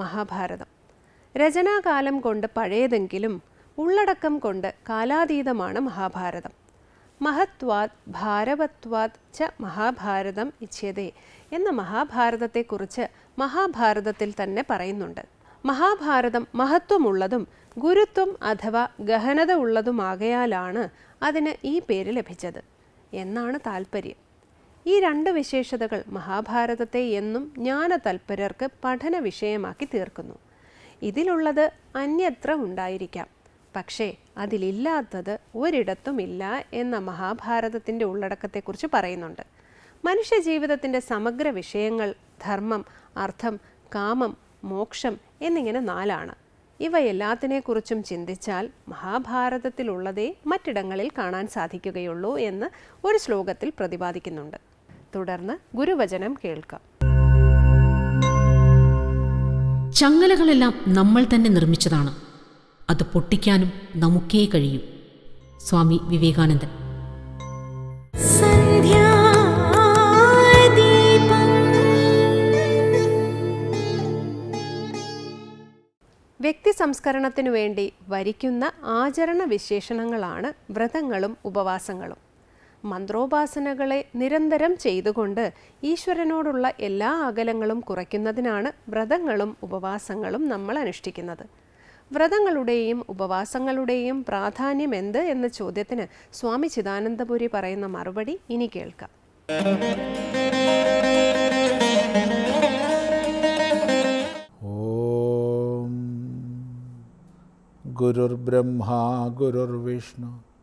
മഹാഭാരതം. രചനാകാലം കൊണ്ട് പഴയതെങ്കിലും ഉള്ളടക്കം കൊണ്ട് കാലാതീതമാണ് മഹാഭാരതം. മഹത്വാത് ഭാരവത്വാത് ച മഹാഭാരതം ഇച്ഛ്യതേ എന്ന മഹാഭാരതത്തെക്കുറിച്ച് മഹാഭാരതത്തിൽ തന്നെ പറയുന്നുണ്ട്. മഹാഭാരതം മഹത്വമുള്ളതും ഗുരുത്വം അഥവാ ഗഹനത ഉള്ളതുമാകയാലാണ് അതിന് ഈ പേര് ലഭിച്ചത്. എന്നാണ് താൽപ്പര്യം ഈ രണ്ട് വിശേഷതകൾ മഹാഭാരതത്തെ എന്നും ജ്ഞാനതൽപരർക്ക് പഠന വിഷയമാക്കി തീർക്കുന്നു. ഇതിലുള്ളത് അന്യത്ര ഉണ്ടായിരിക്കാം. പക്ഷേ അതിലില്ലാത്തത് ഒരിടത്തുമില്ല എന്ന മഹാഭാരതത്തിന്റെ ഉള്ളടക്കത്തെക്കുറിച്ച് പറയുന്നുണ്ട്. മനുഷ്യ ജീവിതത്തിന്റെ സമഗ്ര വിഷയങ്ങൾ ധർമ്മം അർത്ഥം കാമം മോക്ഷം എന്നിങ്ങനെ നാലാണ്. ഇവയെല്ലാത്തിനെക്കുറിച്ചും ചിന്തിച്ചാൽ മഹാഭാരതത്തിലുള്ളതേ മറ്റിടങ്ങളിൽ കാണാൻ സാധിക്കുകയുള്ളൂ എന്ന് ഒരു ശ്ലോകത്തിൽ പ്രതിപാദിക്കുന്നുണ്ട്. തുടർന്ന് ഗുരുവചനം കേൾക്കാം. ചങ്ങലകളെല്ലാം നമ്മൾ തന്നെ നിർമ്മിച്ചതാണ്. അത് പൊട്ടിക്കാനും നമുക്കേ കഴിയൂ. സ്വാമി വിവേകാനന്ദൻ. വ്യക്തി സംസ്കരണത്തിനു വേണ്ടി വരിക്കുന്ന ആചരണ വിശേഷണങ്ങളാണ് വ്രതങ്ങളും ഉപവാസങ്ങളും. മന്ത്രോപാസനകളെ നിരന്തരം ചെയ്തുകൊണ്ട് ഈശ്വരനോടുള്ള എല്ലാ അകലങ്ങളും കുറയ്ക്കുന്നതിനാണ് വ്രതങ്ങളും ഉപവാസങ്ങളും നമ്മൾ അനുഷ്ഠിക്കുന്നത്. വ്രതങ്ങളുടെയും ഉപവാസങ്ങളുടെയും പ്രാധാന്യം എന്ത് എന്ന ചോദ്യത്തിന് സ്വാമി ചിദാനന്ദപുരി പറയുന്ന മറുപടി ഇനി കേൾക്കാം. ഓം ഗുരുർബ്രഹ്മാ ഗുരുർവിഷ്ണു ഗുരുർ മഹേശ്വര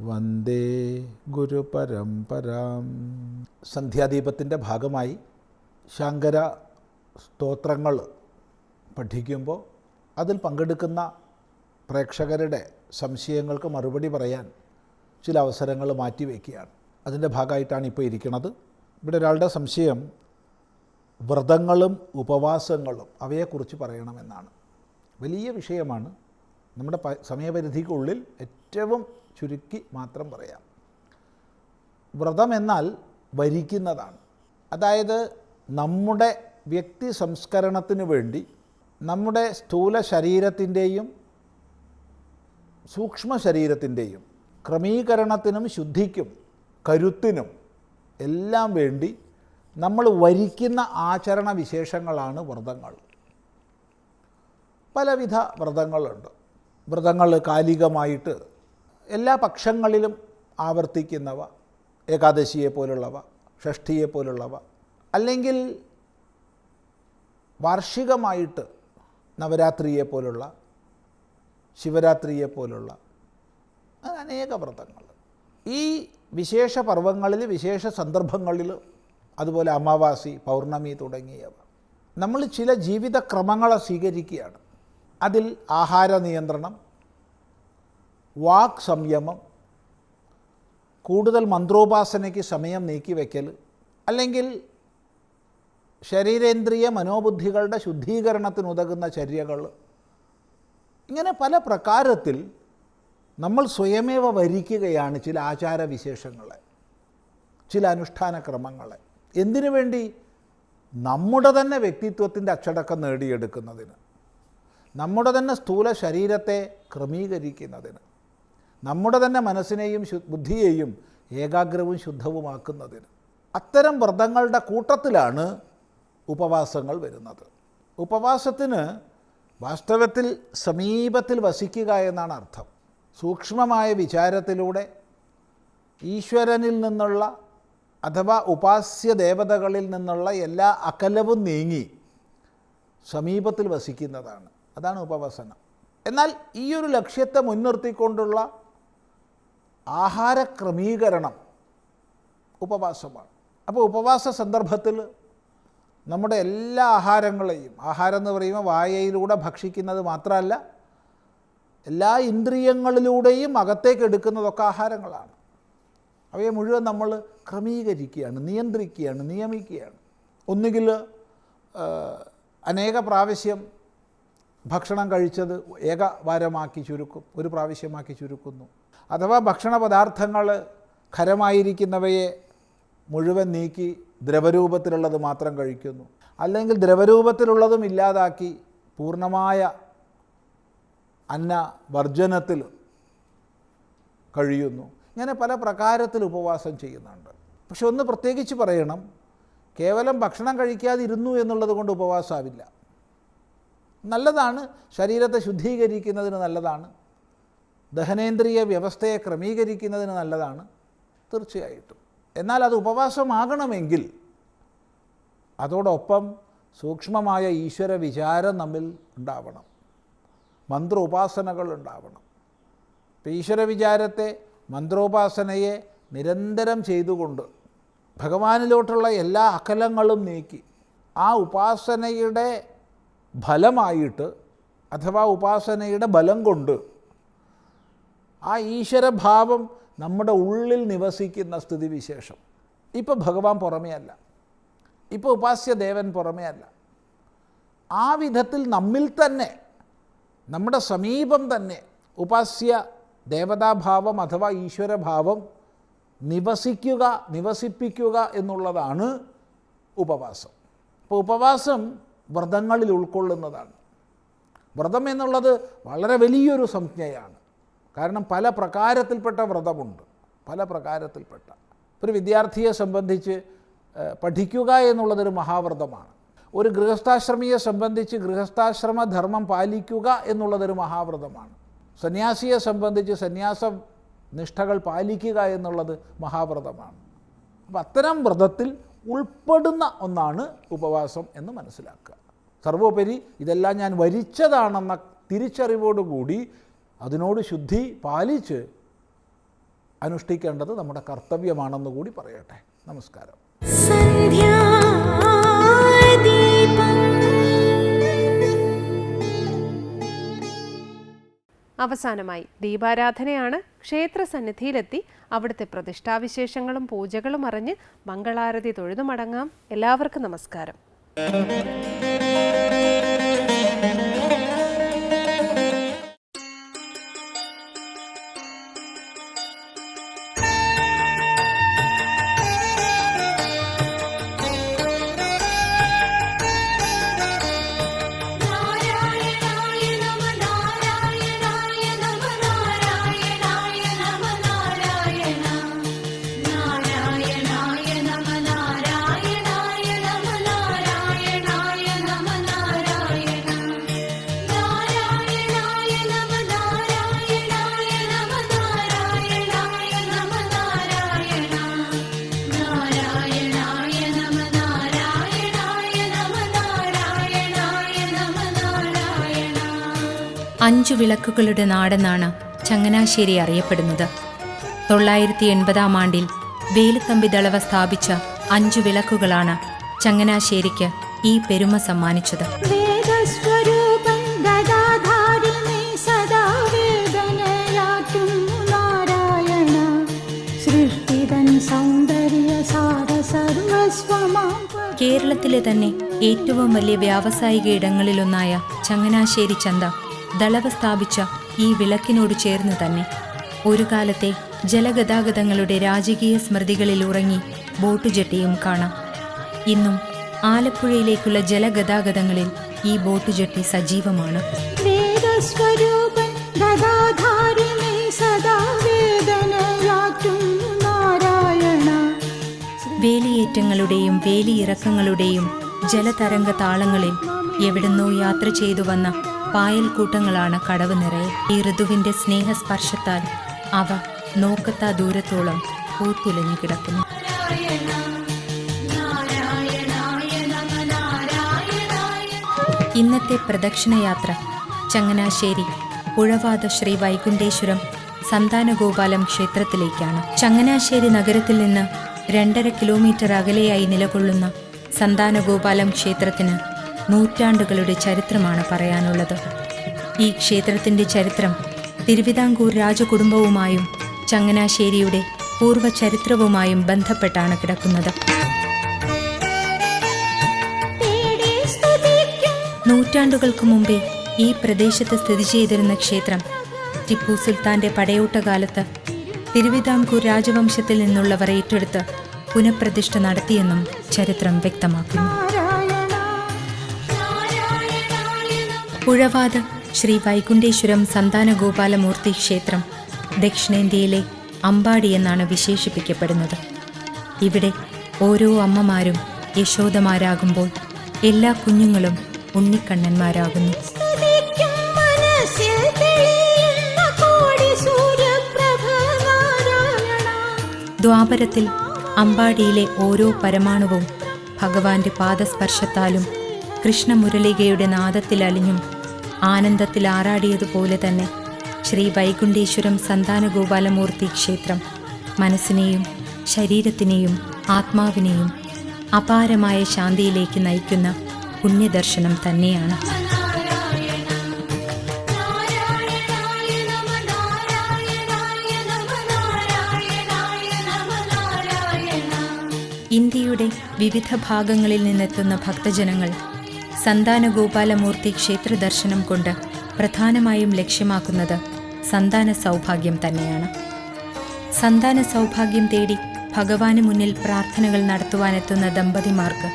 വന്ദേ ഗുരു പരമ്പരാം സന്ധ്യാദീപത്തിന്റെ ഭാഗമായി ശങ്കര സ്തോത്രങ്ങൾ പഠിക്കുമ്പോൾ അതിൽ പങ്കെടുക്കുന്ന പ്രേക്ഷകരുടെ സംശയങ്ങൾക്ക് മറുപടി പറയാൻ ചില അവസരങ്ങൾ മാറ്റിവെക്കുകയാണ് അതിന്റെ ഭാഗമായിട്ടാണ് ഇപ്പോൾ ഇരിക്കുന്നത്. ഇവിടെ ഒരാളുടെ സംശയം വ്രതങ്ങളും ഉപവാസങ്ങളും അവയെക്കുറിച്ച് പറയണമെന്നാണ്. വലിയ വിഷയമാണ്. നമ്മുടെ സമയപരിധിക്കുള്ളിൽ ഏറ്റവും ചുരുക്കി മാത്രം പറയാം. വ്രതം എന്നാൽ വരിക്കുന്നതാണ്. അതായത് നമ്മുടെ വ്യക്തി സംസ്കരണത്തിന് വേണ്ടി നമ്മുടെ സ്ഥൂല ശരീരത്തിന്റെയും സൂക്ഷ്മ ശരീരത്തിന്റെയും ക്രമീകരണത്തിനും ശുദ്ധിക്കും കരുത്തിനും എല്ലാം വേണ്ടി നമ്മൾ വരിക്കുന്ന ആചരണ വിശേഷങ്ങളാണ് വ്രതങ്ങൾ. പലവിധ വ്രതങ്ങളുണ്ട്. വ്രതങ്ങൾ കാലികമായിട്ട് എല്ലാ പക്ഷങ്ങളിലും ആവർത്തിക്കുന്നവ ഏകാദശിയെ പോലുള്ളവ ഷഷ്ഠിയെ പോലുള്ളവ അല്ലെങ്കിൽ വാർഷികമായിട്ട് നവരാത്രിയെ പോലുള്ള ശിവരാത്രിയെ പോലുള്ള അനേക വ്രതങ്ങൾ. ഈ വിശേഷ പർവങ്ങളിൽ വിശേഷ സന്ദർഭങ്ങളിൽ അതുപോലെ അമാവാസി പൗർണമി തുടങ്ങിയവ നമ്മൾ ചില ജീവിതക്രമങ്ങളെ സ്വീകരിക്കുകയാണ്. അതിൽ ആഹാര നിയന്ത്രണം വാക് സംയമം കൂടുതൽ മന്ത്രോപാസനയ്ക്ക് സമയം നീക്കിവെക്കൽ അല്ലെങ്കിൽ ശരീരേന്ദ്രിയ മനോബുദ്ധികളുടെ ശുദ്ധീകരണത്തിനുതകുന്ന ചര്യകൾ. ഇങ്ങനെ പല പ്രകാരത്തിൽ നമ്മൾ സ്വയമേവ വരിക്കുകയാണ് ചില ആചാരവിശേഷങ്ങളെ ചില അനുഷ്ഠാന ക്രമങ്ങളെ എന്തിനു വേണ്ടി? നമ്മുടെ തന്നെ വ്യക്തിത്വത്തിന്റെ അച്ചടക്കം നേടിയെടുക്കുന്നതിന്. നമ്മുടെ തന്നെ സ്ഥൂല ശരീരത്തെ ക്രമീകരിക്കുന്നതിന്. നമ്മുടെ തന്നെ മനസ്സിനെയും ബുദ്ധിയെയും ഏകാഗ്രവും ശുദ്ധവുമാക്കുന്നതിന് അത്തരം വ്രതങ്ങളുടെ കൂട്ടത്തിലാണ് ഉപവാസങ്ങൾ വരുന്നത്. ഉപവാസത്തിന് വാസ്തവത്തിൽ സമീപത്തിൽ വസിക്കുക എന്നാണ് അർത്ഥം. സൂക്ഷ്മമായ വിചാരത്തിലൂടെ ഈശ്വരനിൽ നിന്നുള്ള അഥവാ ഉപാസ്യ ദേവതകളിൽ നിന്നുള്ള എല്ലാ അകലവും നീങ്ങി സമീപത്തിൽ വസിക്കുന്നതാണ്. അതാണ് ഉപവസനം. എന്നാൽ ഈ ഒരു ലക്ഷ്യത്തെ മുൻനിർത്തിക്കൊണ്ടുള്ള ആഹാര ക്രമീകരണം ഉപവാസമാണ്. അപ്പോൾ ഉപവാസ സന്ദർഭത്തിൽ നമ്മുടെ എല്ലാ ആഹാരങ്ങളെയും ആഹാരം എന്ന് പറയുമ്പോൾ വായയിലൂടെ ഭക്ഷിക്കുന്നത് മാത്രമല്ല എല്ലാ ഇന്ദ്രിയങ്ങളിലൂടെയും അകത്തേക്ക് എടുക്കുന്നതൊക്കെ ആഹാരങ്ങളാണ്. അവയെ മുഴുവൻ നമ്മൾ ക്രമീകരിക്കുകയാണ് നിയന്ത്രിക്കുകയാണ് നിയമിക്കുകയാണ്. ഒന്നുകിൽ അനേക പ്രാവശ്യം ഭക്ഷണം കഴിച്ചത് ഏകവാരമാക്കി ചുരുക്കും ഒരു പ്രാവശ്യമാക്കി ചുരുക്കുന്നു. അഥവാ ഭക്ഷണ പദാർത്ഥങ്ങൾ ഖരമായിരിക്കുന്നവയെ മുഴുവൻ നീക്കി ദ്രവരൂപത്തിലുള്ളത് മാത്രം കഴിക്കുന്നു. അല്ലെങ്കിൽ ദ്രവരൂപത്തിലുള്ളതും ഇല്ലാതാക്കി പൂർണമായ അന്ന വർജനത്തിൽ കഴിയുന്നു. ഇങ്ങനെ പല പ്രകാരത്തിൽ ഉപവാസം ചെയ്യുന്നുണ്ട്. പക്ഷെ ഒന്ന് പ്രത്യേകിച്ച് പറയണം. കേവലം ഭക്ഷണം കഴിക്കാതിരുന്നു എന്നുള്ളത് കൊണ്ട് ഉപവാസമാവില്ല. നല്ലതാണ്. ശരീരത്തെ ശുദ്ധീകരിക്കുന്നതിന് നല്ലതാണ്. ദഹനേന്ദ്രിയ വ്യവസ്ഥയെ ക്രമീകരിക്കുന്നതിന് നല്ലതാണ് തീർച്ചയായിട്ടും. എന്നാൽ അത് ഉപവാസമാകണമെങ്കിൽ അതോടൊപ്പം സൂക്ഷ്മമായ ഈശ്വര വിചാരം നമ്മിൽ ഉണ്ടാവണം. മന്ത്രോപാസനകൾ ഉണ്ടാവണം. ഇപ്പം ഈശ്വര വിചാരത്തെ മന്ത്രോപാസനയെ നിരന്തരം ചെയ്തുകൊണ്ട് ഭഗവാനിലോട്ടുള്ള എല്ലാ അകലങ്ങളും നീക്കി ആ ഉപാസനയുടെ ഫലമായിട്ട് അഥവാ ഉപാസനയുടെ ബലം കൊണ്ട് ആ ഈശ്വരഭാവം നമ്മുടെ ഉള്ളിൽ നിവസിക്കുന്ന സ്ഥിതിവിശേഷം ഇപ്പോൾ ഭഗവാൻ പുറമേ അല്ല. ഉപാസ്യ ദേവൻ പുറമേ അല്ല. ആ വിധത്തിൽ നമ്മിൽ തന്നെ നമ്മുടെ സമീപം തന്നെ ഉപാസ്യ ദേവതാഭാവം അഥവാ ഈശ്വരഭാവം നിവസിക്കുക നിവസിപ്പിക്കുക എന്നുള്ളതാണ് ഉപവാസം. അപ്പോൾ ഉപവാസം വ്രതങ്ങളിൽ ഉൾക്കൊള്ളുന്നതാണ്. വ്രതം എന്നുള്ളത് വളരെ വലിയൊരു സംജ്ഞയാണ്. കാരണം പല പ്രകാരത്തിൽപ്പെട്ട വ്രതമുണ്ട്. പല പ്രകാരത്തിൽപ്പെട്ട. ഒരു വിദ്യാർത്ഥിയെ സംബന്ധിച്ച് പഠിക്കുക എന്നുള്ളതൊരു മഹാവ്രതമാണ്. ഒരു ഗൃഹസ്ഥാശ്രമിയെ സംബന്ധിച്ച് ഗൃഹസ്ഥാശ്രമ ധർമ്മം പാലിക്കുക എന്നുള്ളതൊരു മഹാവ്രതമാണ്. സന്യാസിയെ സംബന്ധിച്ച് സന്യാസ നിഷ്ഠകൾ പാലിക്കുക എന്നുള്ളത് മഹാവ്രതമാണ്. അപ്പം അത്തരം വ്രതത്തിൽ ഉൾപ്പെടുന്ന ഒന്നാണ് ഉപവാസം എന്ന് മനസ്സിലാക്കുക. സർവോപരി ഇതെല്ലാം ഞാൻ വരിച്ചതാണെന്ന തിരിച്ചറിവോടുകൂടി അതിനോട് ശുദ്ധി പാലിച്ച് അനുഷ്ഠിക്കേണ്ടത് നമ്മുടെ കർത്തവ്യമാണെന്ന് കൂടി പറയട്ടെ. നമസ്കാരം. അവസാനമായി ദീപാരാധനയാണ് ക്ഷേത്ര സന്നിധിയിലെത്തി അവിടുത്തെ പ്രതിഷ്ഠാവിശേഷങ്ങളും പൂജകളും അറിഞ്ഞ് മംഗളാരതി തൊഴുതു മടങ്ങാം എല്ലാവർക്കും നമസ്കാരം. അഞ്ചു വിളക്കുകളുടെ നാടെന്നാണ് ചങ്ങനാശ്ശേരി അറിയപ്പെടുന്നത്. തൊള്ളായിരത്തി എൺപതാം ആണ്ടിൽ വേലുത്തമ്പി ദളവ സ്ഥാപിച്ച അഞ്ചു വിളക്കുകളാണ് ചങ്ങനാശ്ശേരിക്ക് ഈ പെരുമ സമ്മാനിച്ചത്. കേരളത്തിലെ തന്നെ ഏറ്റവും വലിയ വ്യാവസായിക ഇടങ്ങളിലൊന്നായ ചങ്ങനാശ്ശേരി ചന്ത ദളവ സ്ഥാപിച്ച ഈ വിളക്കിനോട് ചേർന്ന് തന്നെ ഒരു കാലത്തെ ജലഗതാഗതങ്ങളുടെ രാജകീയ സ്മൃതികളിൽ ഉറങ്ങി ബോട്ട് ജെട്ടിയും കാണാം. ഇന്നും ആലപ്പുഴയിലേക്കുള്ള ജലഗതാഗതങ്ങളിൽ ഈ ബോട്ട് ജെട്ടി സജീവമാണ്. വേലിയേറ്റങ്ങളുടെയും വേലിയിറക്കങ്ങളുടെയും ജലതരംഗ താളങ്ങളിൽ എവിടുന്നോ യാത്ര ചെയ്തു വന്ന പായൽക്കൂട്ടങ്ങളാണ് കടവ് നിറയെ. ഈ ഋതുവിന്റെ സ്നേഹസ്പർശത്താൽ അവ നോക്കത്താ ദൂരത്തോളം പൂത്തുലഞ്ഞു കിടക്കുന്നു. ഇന്നത്തെ പ്രദക്ഷിണയാത്ര ചങ്ങനാശ്ശേരി പുഴവാത ശ്രീ വൈകുണ്ഠേശ്വരം സന്താനഗോപാലം ക്ഷേത്രത്തിലേക്കാണ്. ചങ്ങനാശ്ശേരി നഗരത്തിൽ നിന്ന് രണ്ടര കിലോമീറ്റർ അകലെയായി നിലകൊള്ളുന്ന സന്താനഗോപാലം ക്ഷേത്രത്തിന് നൂറ്റാണ്ടുകളുടെ ചരിത്രമാണ് പറയാനുള്ളത്. ഈ ക്ഷേത്രത്തിന്റെ ചരിത്രം തിരുവിതാംകൂർ രാജകുടുംബവുമായും ചങ്ങനാശ്ശേരിയുടെ പൂർവ ചരിത്രവുമായും ബന്ധപ്പെട്ടാണ് കിടക്കുന്നത്. നൂറ്റാണ്ടുകൾക്ക് മുമ്പേ ഈ പ്രദേശത്ത് സ്ഥിതി ചെയ്തിരുന്ന ക്ഷേത്രം ടിപ്പു സുൽത്താന്റെ പടയോട്ടകാലത്ത് തിരുവിതാംകൂർ രാജവംശത്തിൽ നിന്നുള്ളവർ ഏറ്റെടുത്ത് പുനഃപ്രതിഷ്ഠ നടത്തിയെന്നും ചരിത്രം വ്യക്തമാക്കുന്നു. പുഴവാത് ശ്രീ വൈകുണ്ഠേശ്വരം സന്താനഗോപാലമൂർത്തി ക്ഷേത്രം ദക്ഷിണേന്ത്യയിലെ അമ്പാടി എന്നാണ് വിശേഷിപ്പിക്കപ്പെടുന്നത്. ഇവിടെ ഓരോ അമ്മമാരും യശോദമാരാകുമ്പോൾ എല്ലാ കുഞ്ഞുങ്ങളും ഉണ്ണിക്കണ്ണന്മാരാകുന്നു. ദ്വാപരത്തിൽ അമ്പാടിയിലെ ഓരോ പരമാണുവും ഭഗവാന്റെ പാദസ്പർശത്താലും കൃഷ്ണമുരളികയുടെ നാദത്തിൽ അലിഞ്ഞും ആനന്ദത്തിൽ ആറാടിയതുപോലെ തന്നെ ശ്രീ വൈകുണ്ഠേശ്വരം സന്താനഗോപാലമൂർത്തി ക്ഷേത്രം മനസ്സിനെയും ശരീരത്തിനെയും ആത്മാവിനെയും അപാരമായ ശാന്തിയിലേക്ക് നയിക്കുന്ന പുണ്യദർശനം തന്നെയാണ്. ഇന്ത്യയുടെ വിവിധ ഭാഗങ്ങളിൽ നിന്നെത്തുന്ന ഭക്തജനങ്ങൾ സന്താനഗോപാലമൂർത്തി ക്ഷേത്ര ദർശനം കൊണ്ട് പ്രധാനമായും ലക്ഷ്യമാക്കുന്നത് സന്താന സൗഭാഗ്യം തന്നെയാണ്. സന്താന സൗഭാഗ്യം തേടി ഭഗവാന് മുന്നിൽ പ്രാർത്ഥനകൾ നടത്തുവാനെത്തുന്ന ദമ്പതിമാർക്ക്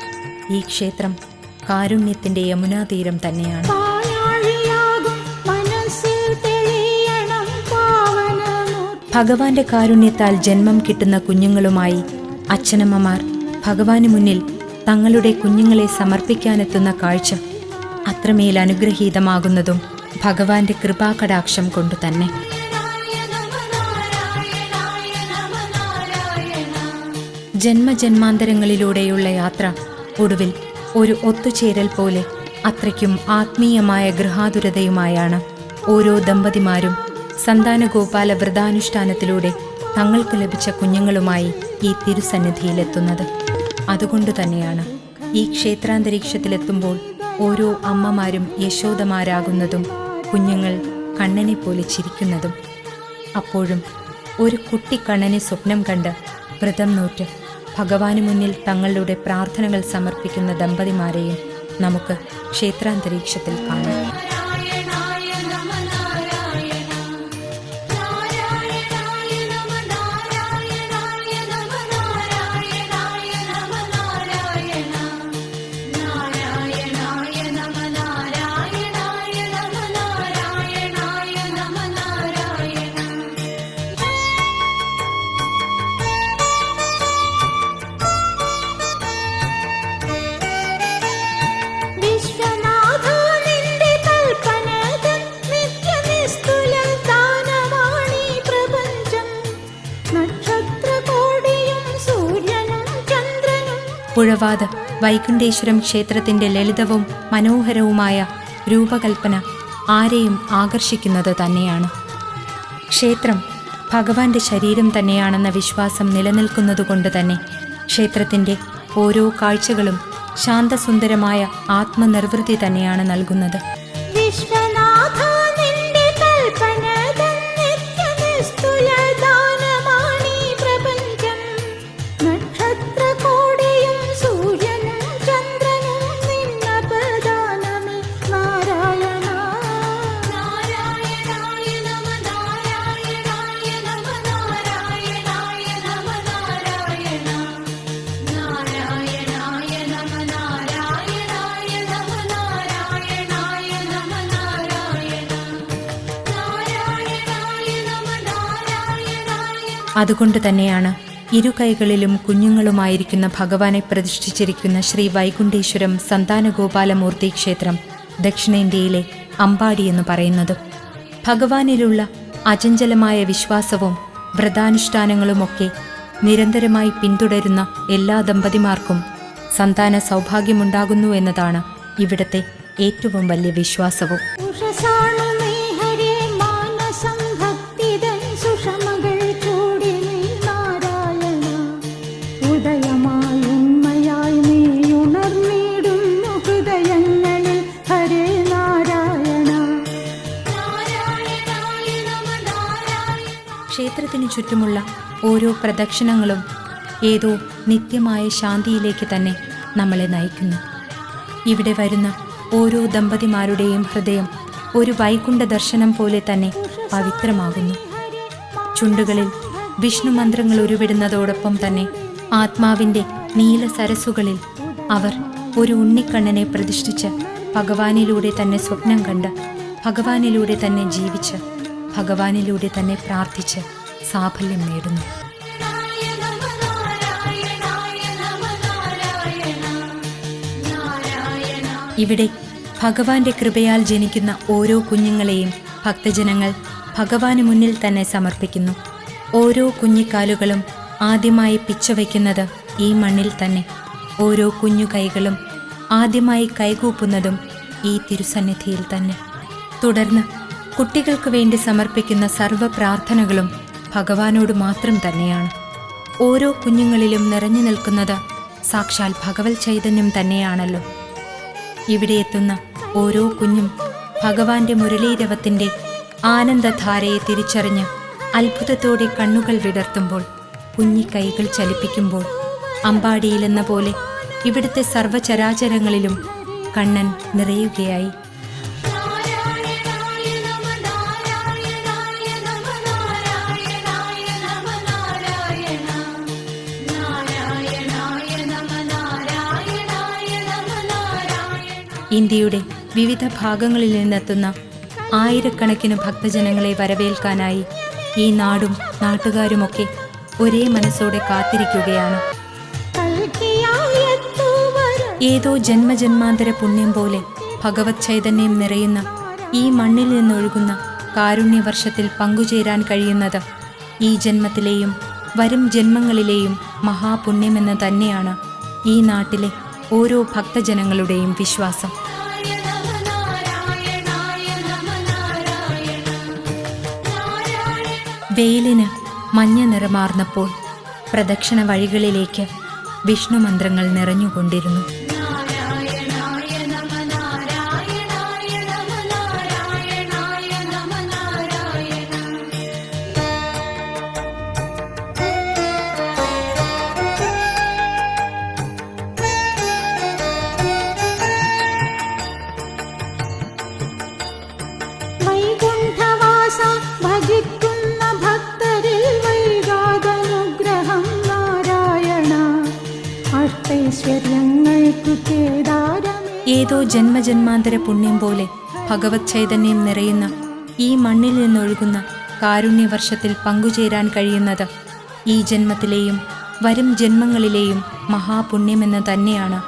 ഈ ക്ഷേത്രം കാരുണ്യത്തിന്റെ യമുനാതീരം തന്നെയാണ്. ഭഗവാന്റെ കാരുണ്യത്താൽ ജന്മം കിട്ടുന്ന കുഞ്ഞുങ്ങളുമായി അച്ഛനമ്മമാർ ഭഗവാന് മുന്നിൽ തങ്ങളുടെ കുഞ്ഞുങ്ങളെ സമർപ്പിക്കാനെത്തുന്ന കാഴ്ച അത്രമേൽ അനുഗ്രഹീതമാകുന്നതും ഭഗവാന്റെ കൃപാകടാക്ഷം കൊണ്ടു തന്നെ. ജന്മജന്മാന്തരങ്ങളിലൂടെയുള്ള യാത്ര ഒടുവിൽ ഒരു ഒത്തുചേരൽ പോലെ അത്രയ്ക്കും ആത്മീയമായ ഗൃഹാതുരതയുമായാണ് ഓരോ ദമ്പതിമാരും സന്താനഗോപാല വ്രതാനുഷ്ഠാനത്തിലൂടെ തങ്ങൾക്ക് ലഭിച്ച കുഞ്ഞുങ്ങളുമായി ഈ തിരുസന്നിധിയിലെത്തുന്നത്. അതുകൊണ്ട് തന്നെയാണ് ഈ ക്ഷേത്രാന്തരീക്ഷത്തിലെത്തുമ്പോൾ ഓരോ അമ്മമാരും യശോദമാരാകുന്നതും കുഞ്ഞുങ്ങൾ കണ്ണനെ പോലെ ചിരിക്കുന്നതും. അപ്പോഴും ഒരു കുട്ടി കണ്ണനെ സ്വപ്നം കണ്ട് വ്രതം നോറ്റ് ഭഗവാന് മുന്നിൽ തങ്ങളുടെ പ്രാർത്ഥനകൾ സമർപ്പിക്കുന്ന ദമ്പതിമാരെയും നമുക്ക് ക്ഷേത്രാന്തരീക്ഷത്തിൽ കാണാം. പുഴവാത് വൈകുണ്ഠേശ്വരം ക്ഷേത്രത്തിന്റെ ലളിതവും മനോഹരവുമായ രൂപകൽപ്പന ആരെയും ആകർഷിക്കുന്നത് തന്നെയാണ്. ക്ഷേത്രം ഭഗവാന്റെ ശരീരം തന്നെയാണെന്ന വിശ്വാസം നിലനിൽക്കുന്നതുകൊണ്ട് തന്നെ ക്ഷേത്രത്തിന്റെ ഓരോ കാഴ്ചകളും ശാന്തസുന്ദരമായ ആത്മനിർവൃത്തി തന്നെയാണ് നൽകുന്നത്. വിശ്വനാഥ അതുകൊണ്ട് തന്നെയാണ് ഇരുകൈകളിലും കുഞ്ഞുങ്ങളുമായിരിക്കുന്ന ഭഗവാനെ പ്രതിഷ്ഠിച്ചിരിക്കുന്ന ശ്രീ വൈകുണ്ഠേശ്വരം സന്താനഗോപാലമൂർത്തി ക്ഷേത്രം ദക്ഷിണേന്ത്യയിലെ അമ്പാടി എന്ന് പറയുന്നത്. ഭഗവാനിലുള്ള അചഞ്ചലമായ വിശ്വാസവും വ്രതാനുഷ്ഠാനങ്ങളുമൊക്കെ നിരന്തരമായി പിന്തുടരുന്ന എല്ലാ ദമ്പതിമാർക്കും സന്താന സൗഭാഗ്യമുണ്ടാകുന്നു എന്നതാണ് ഇവിടത്തെ ഏറ്റവും വലിയ വിശ്വാസവും. ക്ഷേത്രത്തിനു ചുറ്റുമുള്ള ഓരോ പ്രദക്ഷിണങ്ങളും ഏതോ നിത്യമായ ശാന്തിയിലേക്ക് തന്നെ നമ്മളെ നയിക്കുന്നു. ഇവിടെ വരുന്ന ഓരോ ദമ്പതിമാരുടെയും ഹൃദയം ഒരു വൈകുണ്ഠ ദർശനം പോലെ തന്നെ പവിത്രമാകുന്നു. ചുണ്ടുകളിൽ വിഷ്ണു മന്ത്രങ്ങൾ ഉരുവിടുന്നതോടൊപ്പം തന്നെ ആത്മാവിന്റെ നീല സരസുകളിൽ അവർ ഒരു ഉണ്ണിക്കണ്ണനെ പ്രതിഷ്ഠിച്ച് ഭഗവാനിലൂടെ തന്നെ സ്വപ്നം കണ്ട് ഭഗവാനിലൂടെ തന്നെ ജീവിച്ച് ഭഗവാനിലൂടെ തന്നെ പ്രാർത്ഥിച്ച് സാഫല്യം നേടുന്നു. ഇവിടെ ഭഗവാന്റെ കൃപയാൽ ജനിക്കുന്ന ഓരോ കുഞ്ഞുങ്ങളെയും ഭക്തജനങ്ങൾ ഭഗവാന് മുന്നിൽ തന്നെ സമർപ്പിക്കുന്നു. ഓരോ കുഞ്ഞിക്കാലുകളും ആദ്യമായി പിച്ചവയ്ക്കുന്നത് ഈ മണ്ണിൽ തന്നെ. ഓരോ കുഞ്ഞു കൈകളും ആദ്യമായി കൈകൂപ്പുന്നതും ഈ തിരുസന്നിധിയിൽ തന്നെ. തുടർന്ന് കുട്ടികൾക്ക് വേണ്ടി സമർപ്പിക്കുന്ന സർവ പ്രാർത്ഥനകളും ഭഗവാനോട് മാത്രം തന്നെയാണ്. ഓരോ കുഞ്ഞുങ്ങളിലും നിറഞ്ഞു നിൽക്കുന്നത് സാക്ഷാൽ ഭഗവത് ചൈതന്യം തന്നെയാണല്ലോ. ഇവിടെ എത്തുന്ന ഓരോ കുഞ്ഞും ഭഗവാന്റെ മുരളീരവത്തിന്റെ ആനന്ദധാരയെ തിരിച്ചറിഞ്ഞ് അത്ഭുതത്തോടെ കണ്ണുകൾ വിടർത്തുമ്പോൾ കുഞ്ഞിക്കൈകൾ ചലിപ്പിക്കുമ്പോൾ അമ്പാടിയിലെന്ന പോലെ ഇവിടുത്തെ സർവചരാചരങ്ങളിലും കണ്ണൻ നിറയുകയായി. ഇന്ത്യയുടെ വിവിധ ഭാഗങ്ങളിൽ നിന്നെത്തുന്ന ആയിരക്കണക്കിന് ഭക്തജനങ്ങളെ വരവേൽക്കാനായി ഈ നാടും നാട്ടുകാരുമൊക്കെ ഒരേ മനസ്സോടെ കാത്തിരിക്കുകയാണ്. ഏതോ ജന്മജന്മാന്തര പുണ്യം പോലെ ഭഗവത് ചൈതന്യം നിറയുന്ന ഈ മണ്ണിൽ നിന്നൊഴുകുന്ന കാരുണ്യവർഷത്തിൽ പങ്കുചേരാൻ കഴിയുന്നത് ഈ ജന്മത്തിലെയും വരും ജന്മങ്ങളിലെയും മഹാപുണ്യമെന്ന് തന്നെയാണ് ഈ നാട്ടിലെ ഓരോ ഭക്തജനങ്ങളുടെയും വിശ്വാസം. വെയിലിന് മഞ്ഞ നിറമാർന്നപ്പോൾ പ്രദക്ഷിണ വഴികളിലേക്ക് വിഷ്ണു മന്ത്രങ്ങൾ നിറഞ്ഞുകൊണ്ടിരുന്നു. ഏതോ ജന്മജന്മാന്തര പുണ്യം പോലെ ഭഗവത് ചൈതന്യം നിറയുന്ന ഈ മണ്ണിൽ നിന്നൊഴുകുന്ന കാരുണ്യവർഷത്തിൽ പങ്കുചേരാൻ കഴിയുന്നത് ഈ ജന്മത്തിലെയും വരും ജന്മങ്ങളിലെയും മഹാപുണ്യമെന്ന് തന്നെയാണ്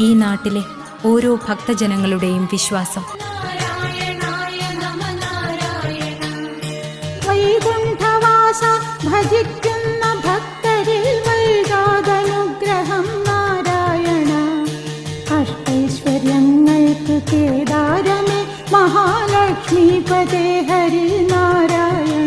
ഈ നാട്ടിലെ ഓരോ ഭക്തജനങ്ങളുടെയും വിശ്വാസം. വൈകുണ്ഠവാസ केदार मे महालक्ष्मीपते हरिनारायण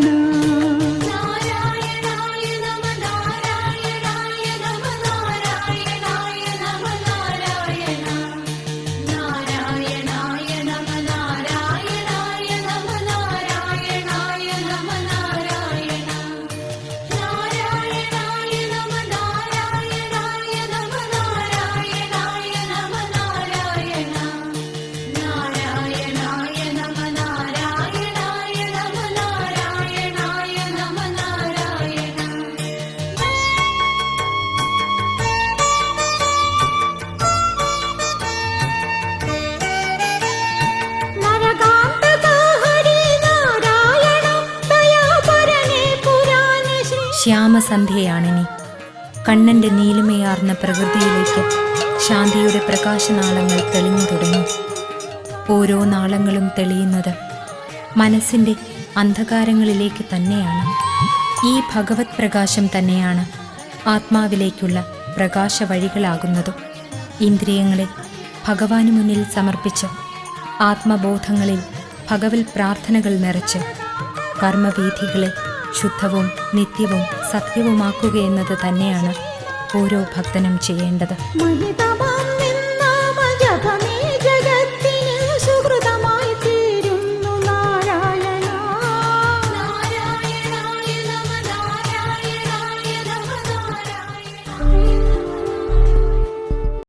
ശ്യാമസന്ധ്യയാണിനി കണ്ണന്റെ നീലിമയാർന്ന പ്രകൃതിയിലേക്ക് ശാന്തിയുടെ പ്രകാശനാളങ്ങൾ തെളിഞ്ഞു തുടങ്ങി. ഓരോ നാളങ്ങളും തെളിയുന്നത് മനസ്സിന്റെ അന്ധകാരങ്ങളിലേക്ക് തന്നെയാണ്. ഈ ഭഗവത് പ്രകാശം തന്നെയാണ് ആത്മാവിലേക്കുള്ള പ്രകാശ വഴികളാകുന്നതും ഇന്ദ്രിയങ്ങളെ ഭഗവാന് മുന്നിൽ സമർപ്പിച്ച് ആത്മബോധങ്ങളിൽ ഭഗവത് പ്രാർത്ഥനകൾ നിറച്ച് കർമ്മവീഥികളെ ശുദ്ധവും നിത്യവും സത്യവുമാക്കുകയെന്നത് തന്നെയാണ് ഓരോ ഭക്തനും ചെയ്യേണ്ടത്.